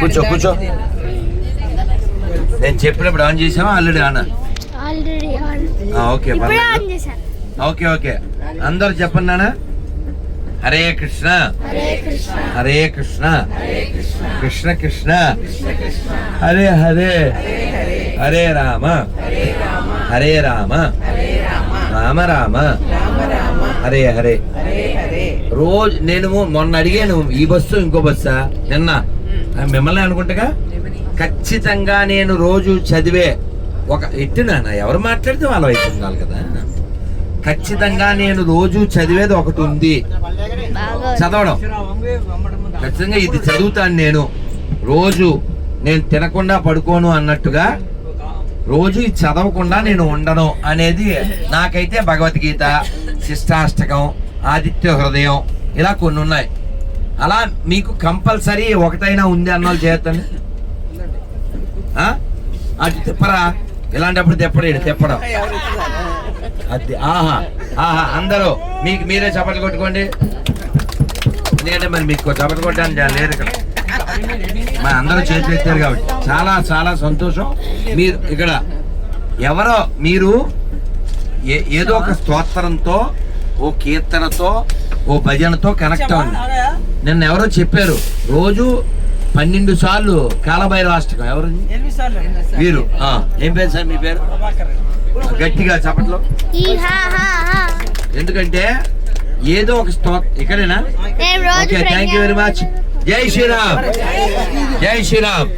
కూర్చో కూర్చో. నేను చెప్పినప్పుడు ఆన్ చేసావా? Already on already on okay okay okay. అందరు చెప్పండి నాన్న. హరే కృష్ణ. హరే కృష్ణ. హరే కృష్ణ. కృష్ణ. కృష్ణ హరే హరే. హరే రామ. హరే రామ. రామ. రామ. హరే హరే. రోజు నేను మొన్న అడిగాను ఈ బస్సు ఇంకో బస్సా? నిన్న. మిమ్మల్ని అనుకుంటగా? ఖచ్చితంగా నేను రోజు చదివే ఒక ఎట్టు నాన్న ఎవరు మాట్లాడితే వాళ్ళ వైపు ఉండాలి కదా. ఖచ్చితంగా నేను రోజు చదివేది ఒకటి ఉంది. చదవడం. ఖచ్చితంగా ఇది చదువుతాను నేను. రోజు నేను తినకుండా పడుకోను అన్నట్టుగా రోజు ఇది చదవకుండా నేను ఉండను అనేది నాకైతే భగవద్గీత శిష్టాష్టకం ఆదిత్య హృదయం ఇలా కొన్ని ఉన్నాయి. అలా మీకు కంపల్సరీ ఒకటైనా ఉంది అన్న వాళ్ళు చేతండి అటు తిప్పరా? ఇలాంటప్పుడు తిప్పడు ఈడు తిప్పడం. అది ఆహా ఆహా అందరూ మీకు మీరే చప్పట్లు కొట్టుకోండి. ఎందుకంటే మరి మీకు చప్పట్లు కొట్టడానికి లేదు ఇక్కడ. మరి అందరూ చేతులు కాబట్టి. చాలా చాలా సంతోషం. మీరు ఇక్కడ ఎవరో మీరు ఏ- ఏదో ఒక స్తోత్రంతో ఓ కీర్తనతో ఓ భజనతో కనెక్ట్ అవ్వండి. నిన్న ఎవరో చెప్పారు రోజు పన్నెండు సార్లు కాలభైరవ అష్టకం. ఎవరు వీరు. ఆ, ఏం పేరు సార్ మీ పేరు? గట్టిగా చప్పట్లో. ఎందుకంటే ఏదో ఒక స్తోత్ర ఇక్కడేనా? Okay thank you very much జై శ్రీరామ్. జై శ్రీరామ్.